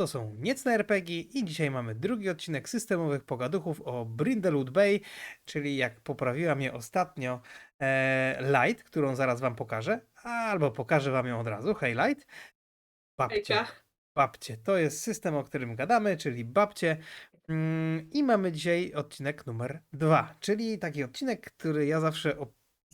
to są Niecne RPG i dzisiaj mamy drugi odcinek systemowych pogaduchów o Brindlewood Bay, czyli jak poprawiła mnie ostatnio e, Light, którą zaraz wam pokażę, albo pokażę wam ją od razu. Hej Light. Babcie. Hejka. Babcie. To jest system, o którym gadamy, czyli babcie. Mm, I mamy dzisiaj odcinek numer dwa, czyli taki odcinek, który ja zawsze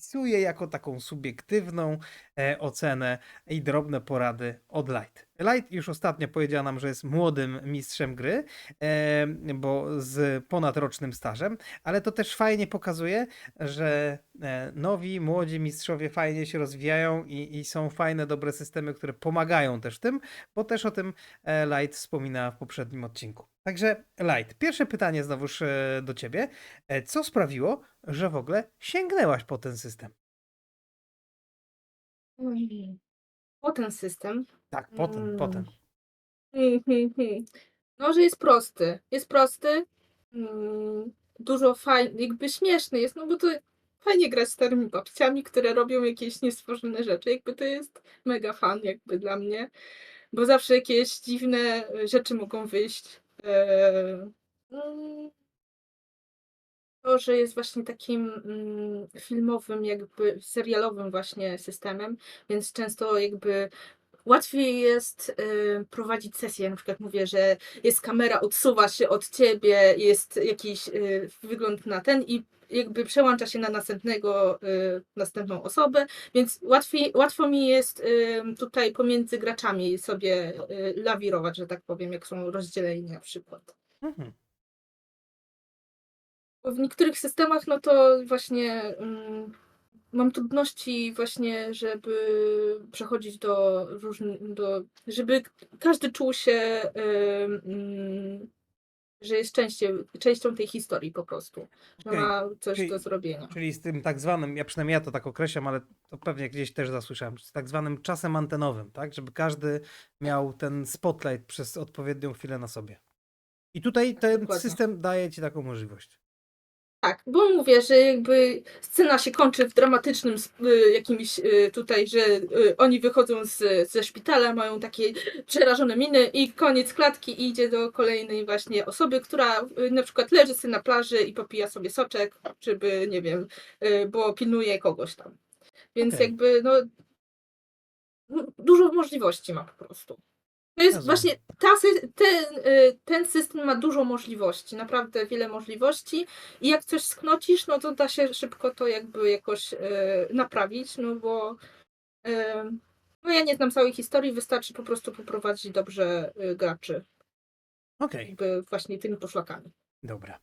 opisuję jako taką subiektywną e, ocenę i drobne porady od Light. Light już ostatnio powiedziała nam, że jest młodym mistrzem gry, e, bo z ponadrocznym stażem, ale to też fajnie pokazuje, że e, nowi, młodzi mistrzowie fajnie się rozwijają i, i są fajne, dobre systemy, które pomagają też w tym, bo też o tym Light wspomina w poprzednim odcinku. Także Light, pierwsze pytanie znowuż e, do ciebie. E, Co sprawiło, że w ogóle sięgnęłaś po ten system? Mm. O ten system. Tak, potem, Mm. potem. Hmm, hmm, hmm. No, że jest prosty. Jest prosty. Mm, Dużo fajnych, jakby śmieszny jest, no bo to fajnie grać z starymi babciami, które robią jakieś niestworzone rzeczy. Jakby to jest mega fan jakby dla mnie, bo zawsze jakieś dziwne rzeczy mogą wyjść. Eee, mm, To, że jest właśnie takim mm, filmowym, jakby serialowym właśnie systemem, więc często jakby łatwiej jest y, prowadzić sesję. Na przykład mówię, że jest kamera, odsuwa się od ciebie, jest jakiś y, wygląd na ten i jakby przełącza się na następnego, y, następną osobę, więc łatwiej, łatwo mi jest tutaj pomiędzy graczami sobie y, lawirować, że tak powiem, jak są rozdzieleni na przykład. Mhm. W niektórych systemach, no to właśnie mam trudności właśnie, żeby przechodzić do różnych, do, żeby każdy czuł się, że jest częścią, częścią tej historii po prostu, że Okej, ma coś czyli- do zrobienia. Czyli z tym tak zwanym, ja przynajmniej ja to tak określam, ale to pewnie gdzieś też zasłyszałem, z tak zwanym czasem antenowym, tak? Żeby każdy miał ten spotlight przez odpowiednią chwilę na sobie. I tutaj ten dokładnie. system daje ci taką możliwość. Tak, bo mówię, że jakby scena się kończy w dramatycznym y, jakimś y, tutaj, że y, oni wychodzą z, ze szpitala, mają takie przerażone miny i koniec klatki i idzie do kolejnej właśnie osoby, która y, na przykład leży sobie na plaży i popija sobie soczek, żeby, nie wiem, y, bo pilnuje kogoś tam. Więc Okej. jakby, no, dużo możliwości ma po prostu. To jest Rozumiem. właśnie ta, ten, y, ten system ma dużo możliwości, naprawdę wiele możliwości i jak coś sknocisz, no to da się szybko to jakby jakoś y, naprawić, no bo y, no ja nie znam całej historii, wystarczy po prostu poprowadzić dobrze graczy, Okej. jakby właśnie tymi poszlakami. Dobra.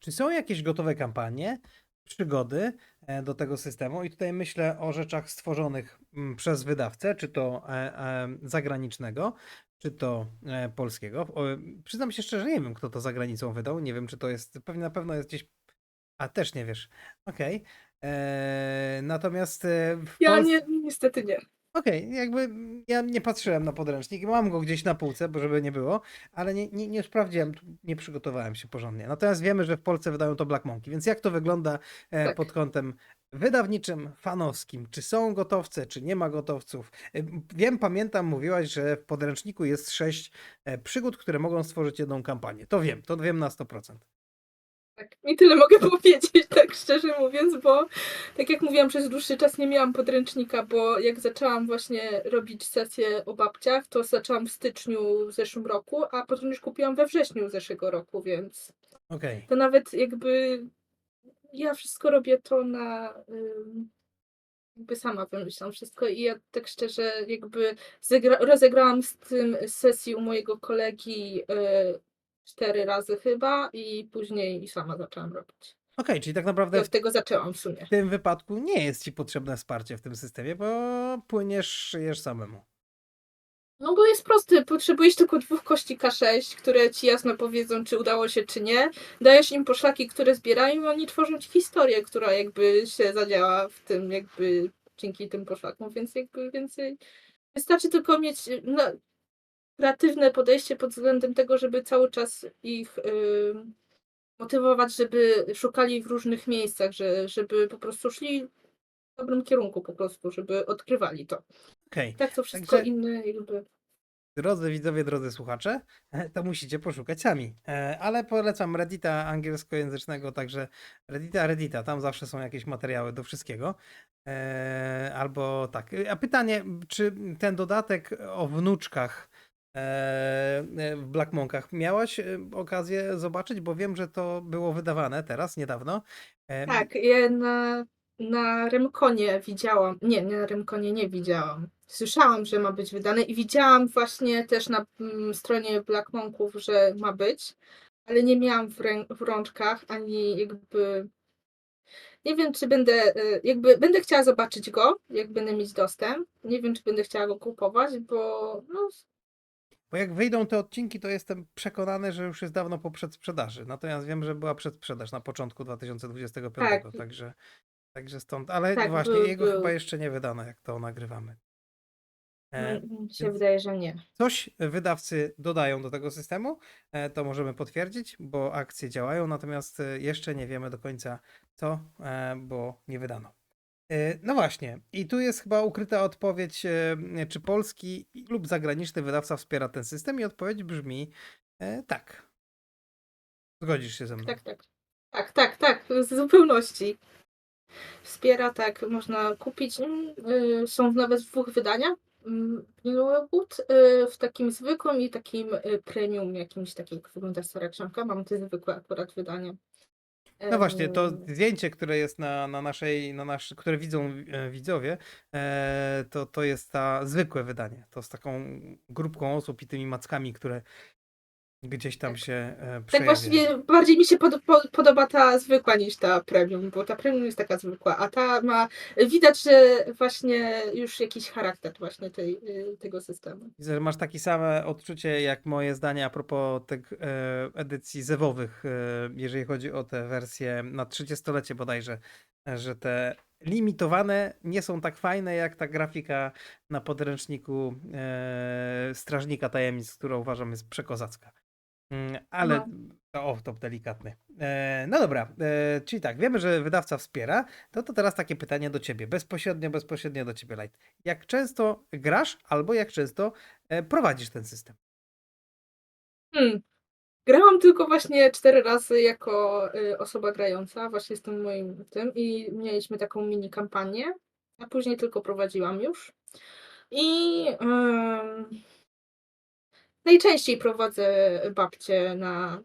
Czy są jakieś gotowe kampanie, przygody e, do tego systemu? I tutaj myślę o rzeczach stworzonych mm, przez wydawcę, czy to e, e, zagranicznego, czy to e, polskiego. O, przyznam się szczerze, nie wiem, kto to za granicą wydał. Nie wiem, czy to jest, pewnie na pewno jest gdzieś. A też nie wiesz. Okej. E, Natomiast e, w Ja Polsce... nie, niestety nie. Okej, jakby mm, ja nie patrzyłem na podręcznik, mam go gdzieś na półce, bo żeby nie było, ale nie, nie, nie sprawdziłem, nie przygotowałem się porządnie. Natomiast wiemy, że w Polsce wydają to Black Monkey, więc jak to wygląda e, Tak. pod kątem wydawniczym, fanowskim? Czy są gotowce, czy nie ma gotowców? E, Wiem, pamiętam, mówiłaś, że w podręczniku jest sześć e, przygód, które mogą stworzyć jedną kampanię. To wiem, to wiem na 100%. Tak, i tyle mogę powiedzieć, tak szczerze mówiąc, bo tak jak mówiłam, przez dłuższy czas nie miałam podręcznika, bo jak zaczęłam właśnie robić sesję o babciach, to zaczęłam w styczniu w zeszłym roku, a podręcznik kupiłam we wrześniu zeszłego roku, więc Okej, to nawet jakby ja wszystko robię to na jakby sama wymyślam wszystko i ja tak szczerze jakby zegra- rozegrałam z tym sesji u mojego kolegi y, cztery razy chyba i później sama zaczęłam robić. Okej, czyli tak naprawdę od tego zaczęłam w sumie. w tym wypadku nie jest ci potrzebne wsparcie w tym systemie, bo płyniesz, szyjesz samemu. No bo jest prosty, potrzebujesz tylko dwóch kości K6, które ci jasno powiedzą, czy udało się, czy nie. Dajesz im poszlaki, które zbierają i oni tworzą ci historię, która jakby się zadziała w tym jakby dzięki tym poszlakom, więc jakby więcej... Wystarczy tylko mieć no, kreatywne podejście pod względem tego, żeby cały czas ich y, motywować, żeby szukali w różnych miejscach, że, żeby po prostu szli w dobrym kierunku po prostu, żeby odkrywali to. Okej. Tak to wszystko Także- inne jakby... Drodzy widzowie, drodzy słuchacze, to musicie poszukać sami. E, Ale polecam Reddita angielskojęzycznego, także Reddita, Reddita, tam zawsze są jakieś materiały do wszystkiego. E, Albo tak. A pytanie, czy ten dodatek o wnuczkach w Black Monkach miałaś e, okazję zobaczyć? Bo wiem, że to było wydawane teraz, niedawno. E, Tak, ja na, na Remkonie widziałam, nie, nie na Remkonie nie widziałam. Słyszałam, że ma być wydane i widziałam właśnie też na mm, stronie Black Monków, że ma być, ale nie miałam w, rę, w rączkach ani jakby. Nie wiem, czy będę, jakby będę chciała zobaczyć go, jak będę mieć dostęp. Nie wiem, czy będę chciała go kupować, bo no, Bo jak wyjdą te odcinki, to jestem przekonany, że już jest dawno po przedsprzedaży. Natomiast wiem, że była przedsprzedaż na początku 2025, Tak. także, także stąd. Ale Tak, właśnie był- jego był. chyba jeszcze nie wydano, jak to nagrywamy. E, mi się wydaje, że nie. Coś wydawcy dodają do tego systemu, e, to możemy potwierdzić, bo akcje działają, natomiast e, jeszcze nie wiemy do końca co, e, bo nie wydano. E, No właśnie, i tu jest chyba ukryta odpowiedź, e, czy polski lub zagraniczny wydawca wspiera ten system, i odpowiedź brzmi e, tak. Zgodzisz się ze mną? Tak, tak. Tak, tak, tak, z zupełności. Wspiera, tak, można kupić. mm, y, Są nawet w dwóch wydaniach. mm, y, w takim zwykłym i takim y, premium, jakimś takim, jak wygląda stara książka. Mam te zwykłe akurat wydania. No właśnie, to zdjęcie, które jest na, na naszej, na nasz, które widzą e, widzowie, e, to, to jest ta zwykłe wydanie. To z taką grupką osób i tymi mackami, które gdzieś tam Tak. się e, Tak właściwie bardziej mi się pod, po- podoba ta zwykła niż ta premium, bo ta premium jest taka zwykła, a ta ma, widać, że właśnie już jakiś charakter właśnie tej, y, tego systemu. Widzę, że masz takie same odczucie jak moje zdanie a propos tych e, edycji zewowych, e, jeżeli chodzi o te wersje na 30-lecie bodajże, e, że te limitowane nie są tak fajne jak ta grafika na podręczniku e, Strażnika Tajemnic, która uważam jest przekozacka. Mm, Ale No. o, to delikatny. E, no dobra, e, czyli tak, wiemy, że wydawca wspiera. To, to teraz takie pytanie do ciebie, bezpośrednio, bezpośrednio do ciebie, Light. Jak często grasz albo jak często e, prowadzisz ten system? Hmm. Grałam tylko właśnie cztery razy jako y, osoba grająca, właśnie z tym moim tym i mieliśmy taką mini kampanię, a później tylko prowadziłam już. I em, najczęściej prowadzę babcię na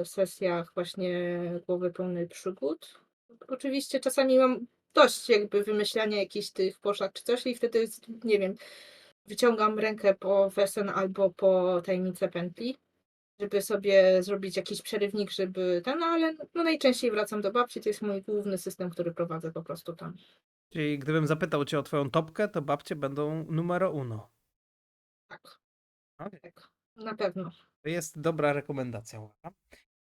y, sesjach właśnie głowy pełnej przygód. Oczywiście czasami mam dość jakby wymyślania jakichś tych poszlak czy coś i wtedy, nie wiem, wyciągam rękę po Wesen albo po tajemnicę pętli żeby sobie zrobić jakiś przerywnik, żeby ten, no ale no najczęściej wracam do babci, to jest mój główny system, który prowadzę po prostu tam. Czyli gdybym zapytał cię o twoją topkę, to babcie będą numero uno. Tak. Tak. Na pewno. To jest dobra rekomendacja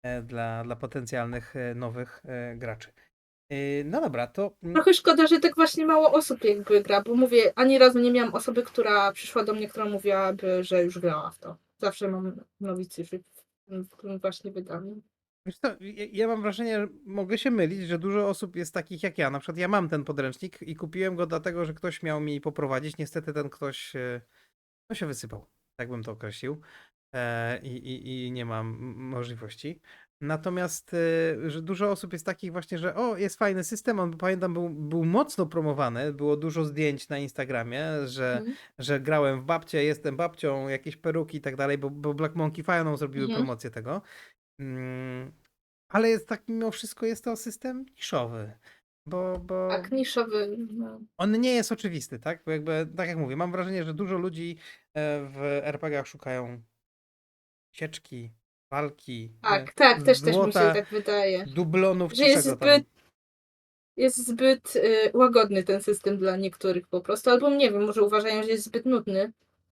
e, dla, dla potencjalnych e, nowych e, graczy. No dobra, to mm, Trochę szkoda, że tak właśnie mało osób jakby gra, bo mówię, ani razu nie miałam osoby, która przyszła do mnie, która mówiłaby, że już grała w to. Zawsze mam nowicjuszy w, tym właśnie wydaniu. Wiesz co, ja, mam wrażenie, że mogę się mylić, że dużo osób jest takich jak ja. Na przykład ja mam ten podręcznik i kupiłem go dlatego, że ktoś miał mi poprowadzić. Niestety ten ktoś no się wysypał, tak bym to określił. E, i, i, I nie mam możliwości. Natomiast e, że dużo osób jest takich właśnie, że o, jest fajny system. On pamiętam, był, był mocno promowany. Było dużo zdjęć na Instagramie, że Mhm. że grałem w babcie, jestem babcią, jakieś peruki i tak dalej, bo, bo Black Monkey Fire zrobiły Mhm. promocję tego. Mm, ale jest tak, mimo wszystko jest to system niszowy, bo, bo Tak, niszowy. No. on nie jest oczywisty, tak? Bo jakby, tak jak mówię, mam wrażenie, że dużo ludzi e, w RPG-ach szukają sieczki, walki, e, Tak, tak, też, też mi się złota, tak wydaje. dublonów, Że czy jest czego tam. zbyt jest zbyt y, łagodny ten system dla niektórych po prostu, albo nie wiem, może uważają, że jest zbyt nudny.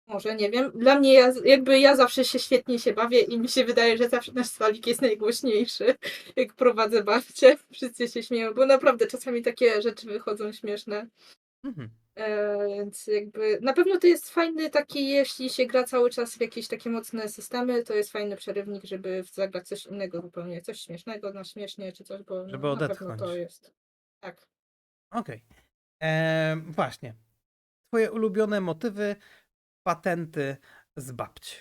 Może, nie wiem. Dla mnie, ja, jakby ja zawsze się świetnie się bawię i mi się wydaje, że zawsze nasz stolik jest najgłośniejszy, jak prowadzę babcię. Wszyscy się śmieją, bo naprawdę czasami takie rzeczy wychodzą śmieszne. Mhm. E, więc jakby na pewno to jest fajny taki, jeśli się gra cały czas w jakieś takie mocne systemy, to jest fajny przerywnik, żeby zagrać coś innego zupełnie, coś śmiesznego na śmiesznie czy coś, bo Żeby no, na pewno to jest. Tak. Okej. Em, Właśnie. Twoje ulubione motywy, patenty z babci.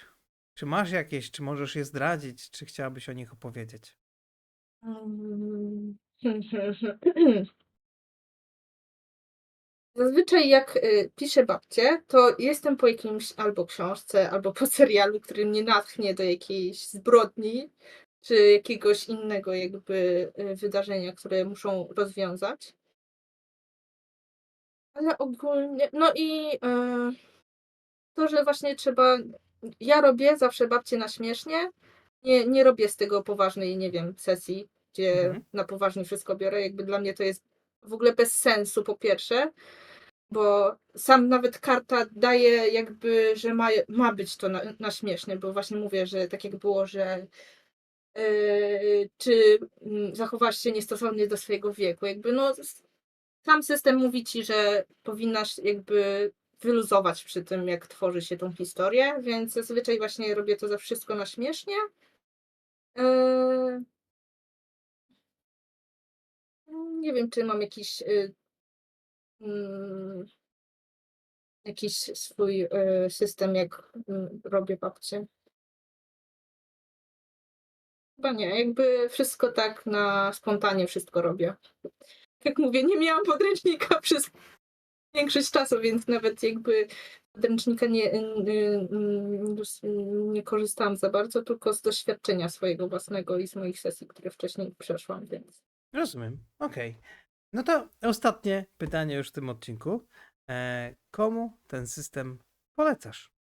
Czy masz jakieś, czy możesz je zdradzić, czy chciałabyś o nich opowiedzieć? Mm. Zazwyczaj jak y, piszę babcie, to jestem po jakimś albo książce, albo po serialu, który mnie natchnie do jakiejś zbrodni, czy jakiegoś innego jakby y, wydarzenia, które muszą rozwiązać. Ale ogólnie, no i y, to, że właśnie trzeba, ja robię zawsze babcie na śmiesznie, nie, nie robię z tego poważnej, nie wiem, sesji, gdzie Mhm. na poważnie wszystko biorę, jakby dla mnie to jest w ogóle bez sensu po pierwsze, bo sam nawet karta daje jakby, że ma, ma być to na, na śmieszne, bo właśnie mówię, że tak jak było, że yy, czy mm, zachowasz się niestosownie do swojego wieku, jakby no sam system mówi ci, że powinnaś jakby wyluzować przy tym, jak tworzy się tą historię, więc zazwyczaj właśnie robię to za wszystko na śmiesznie. Yy, nie wiem, czy mam jakiś y, mm, jakiś swój y, system, jak y, robię babcie. Chyba nie, jakby wszystko tak na spontanie wszystko robię. Jak mówię, nie miałam podręcznika przez większość czasu, więc nawet jakby podręcznika nie, y, y, y, nie korzystałam za bardzo, tylko z doświadczenia swojego własnego i z moich sesji, które wcześniej przeszłam, więc. Rozumiem. Okej. No to ostatnie pytanie już w tym odcinku. E, komu ten system polecasz?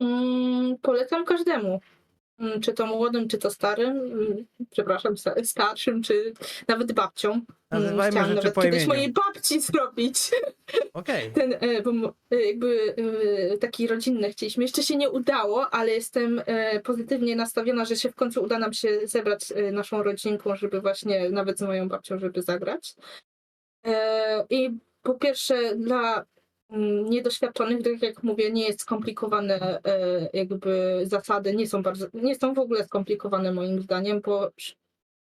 Mm, polecam każdemu. Mm, Czy to młodym, czy to starym, mm, przepraszam, sta- starszym, czy nawet babcią. Mm, Nazywajmy Chciałam nawet po kiedyś imieniu. mojej babci zrobić Okej. ten, e, bo e, jakby e, taki rodzinny chcieliśmy. Jeszcze się nie udało, ale jestem e, pozytywnie nastawiona, że się w końcu uda nam się zebrać e, naszą rodzinką, żeby właśnie nawet z moją babcią, żeby zagrać. E, I po pierwsze dla niedoświadczonych, tak jak mówię, nie jest skomplikowane, e, jakby zasady nie są bardzo, nie są w ogóle skomplikowane moim zdaniem, bo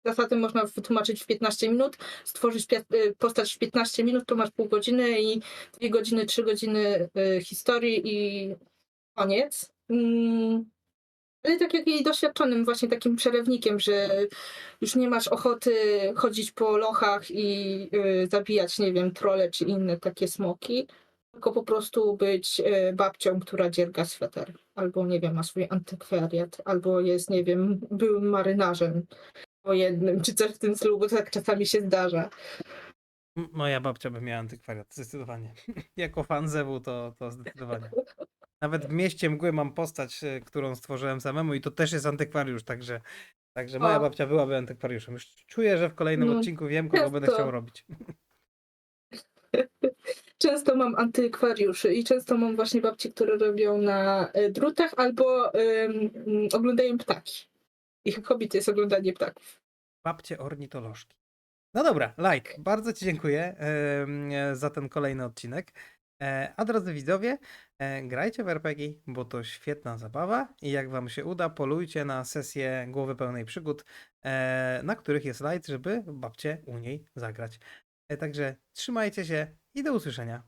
zasady można wytłumaczyć w 15 minut, stworzyć e, postać w 15 minut, to masz pół godziny i dwie godziny, trzy godziny e, historii i koniec. Mm, Ale tak jak i doświadczonym właśnie takim przerywnikiem, że już nie masz ochoty chodzić po lochach i zabijać, nie wiem, trole czy inne takie smoki, tylko po prostu być y, babcią, która dzierga sweter. Albo, nie wiem, ma swój antykwariat, albo jest, nie wiem, byłym marynarzem wojennym, czy coś w tym stylu, bo tak czasami się zdarza. Moja babcia by miała antykwariat, zdecydowanie. jako fan Zewu to, to zdecydowanie. Nawet w mieście mgły mam postać, e, którą stworzyłem samemu i to też jest antykwariusz, także, także moja O. babcia byłaby antykwariuszem. Już czuję, że w kolejnym No, odcinku wiem, kogo będę chciał robić. Często mam antykwariuszy i często mam właśnie babci, które robią na y, drutach albo ym, oglądają ptaki. Ich hobby to jest oglądanie ptaków. Babcie ornitolożki. No dobra, Light, bardzo Ci dziękuję e, za ten kolejny odcinek. E, A drodzy widzowie, e, grajcie w RPG, bo to świetna zabawa i jak Wam się uda, polujcie na sesję głowy pełnej przygód, e, na których jest Light, żeby babcie u niej zagrać. E, Także trzymajcie się i do usłyszenia